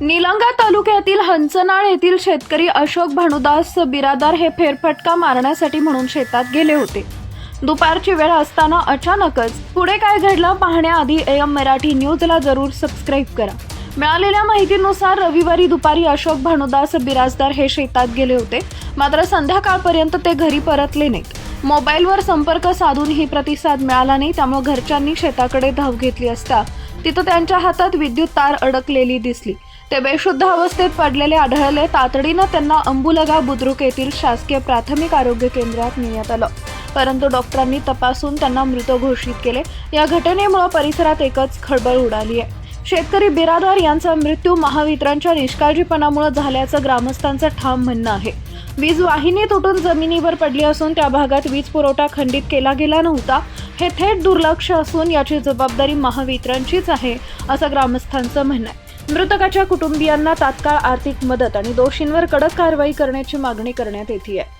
निलंगा तालुक्यातील हंचनाळ येथील शेतकरी अशोक भानुदास बिरादार हे फेरफटका मारण्यासाठी म्हणून शेतात गेले होते. दुपारची वेळ असताना अचानकच पुढे काय घडलं पाहण्याआधी एम मराठी न्यूजला जरूर सबस्क्राईब करा. मिळालेल्या माहितीनुसार रविवारी दुपारी अशोक भानुदास बिराजदार हे शेतात गेले होते. मात्र संध्याकाळपर्यंत ते घरी परतले नाहीत. मोबाईलवर संपर्क साधूनही प्रतिसाद मिळाला नाही त्यामुळे घरच्यांनी शेताकडे धाव घेतली असता तिथं त्यांच्या हातात विद्युत तार अडकलेली दिसली. ते बेशुद्ध अवस्थेत पडलेले आढळले तातडीनं त्यांना अंबुलगा बुद्रुक येथील शासकीय प्राथमिक आरोग्य केंद्रात नेण्यात आलं. परंतु डॉक्टरांनी तपासून त्यांना मृत घोषित केले. या घटनेमुळे परिसरात एकच खळबळ उडाली आहे शेतकरी बिरादार यांचा मृत्यू महावितरणच्या निष्काळजीपणामुळे झाल्याचं ग्रामस्थांचं ठाम म्हणणं आहे. वीज वाहिनी तुटून जमिनीवर पडली असून त्या भागात वीज पुरवठा खंडित केला गेला नव्हता. हे थेट दुर्लक्ष असून याची जबाबदारी महावितरणचीच आहे असं ग्रामस्थांचं म्हणणं आहे. मृतकाच्या कुटुंबियांना तात्काळ आर्थिक मदत आणि दोषींवर कडक कारवाई करण्याची मागणी करण्यात येते आहे.